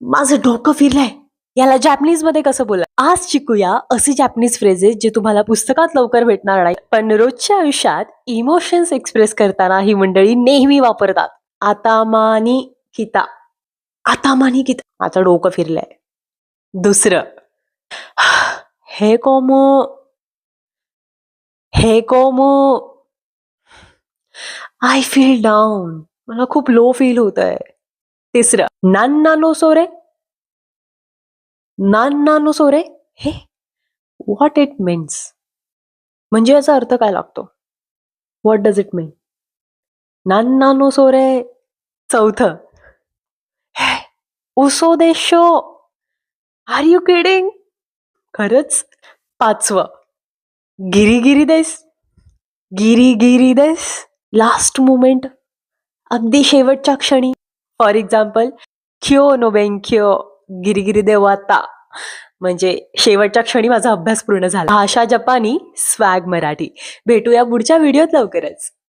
माझं डोकं फिरलंय. याला जॅपनीजमध्ये कसं बोला आज शिकूया असे जॅपनीज फ्रेजेस जे तुम्हाला पुस्तकात लवकर भेटणार नाही पण रोजच्या आयुष्यात इमोशन्स एक्सप्रेस करताना ही मंडळी नेहमी वापरतात. आता मानी किता. आता मानी किता. माझं डोकं फिरलंय. दुसरं. हे कोमो. हे कोमो. आय फील डाऊन मला खूप लो फील होत आहे तिसरं नान नानो सोरे? नान नानो सोरे? हे व्हॉट इट मीन्स म्हणजे याचा अर्थ काय लागतो? व्हॉट डज इट मीन नान नानो सोरे? चौथं हे उसो देशो आर यू किडिंग खरंच पाचवं गिरी गिरी देस गिरी गिरी देस लास्ट मुमेंट अगदी शेवटच्या क्षणी. फॉर एक्झाम्पल क्यो नो बेंक्यो गिरिगिरी देवाता म्हणजे शेवटच्या क्षणी माझा अभ्यास पूर्ण झाला. भाषा जपानी स्वॅग मराठी. भेटूया पुढच्या व्हिडिओत लवकरच.